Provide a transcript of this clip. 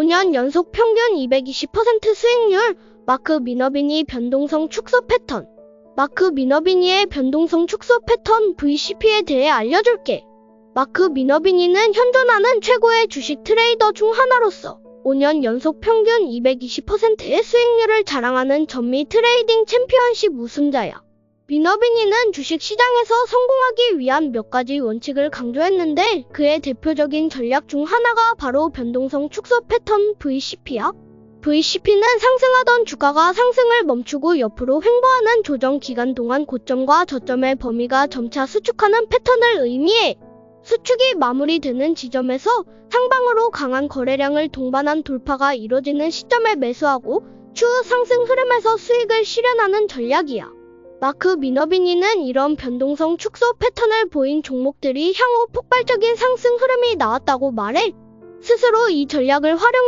5년 연속 평균 220% 수익률, 마크 미너비니 변동성 축소 패턴. 마크 미너비니의 변동성 축소 패턴 VCP에 대해 알려줄게. 마크 미너비니는 현존하는 최고의 주식 트레이더 중 하나로서 5년 연속 평균 220%의 수익률을 자랑하는 전미 트레이딩 챔피언십 우승자야. 미너비니는 주식 시장에서 성공하기 위한 몇 가지 원칙을 강조했는데 그의 대표적인 전략 중 하나가 바로 변동성 축소 패턴 VCP야. VCP는 상승하던 주가가 상승을 멈추고 옆으로 횡보하는 조정 기간 동안 고점과 저점의 범위가 점차 수축하는 패턴을 의미해. 수축이 마무리되는 지점에서 상방으로 강한 거래량을 동반한 돌파가 이뤄지는 시점에 매수하고 추후 상승 흐름에서 수익을 실현하는 전략이야. 마크 미너비니는 이런 변동성 축소 패턴을 보인 종목들이 향후 폭발적인 상승 흐름이 나왔다고 말해 스스로 이 전략을 활용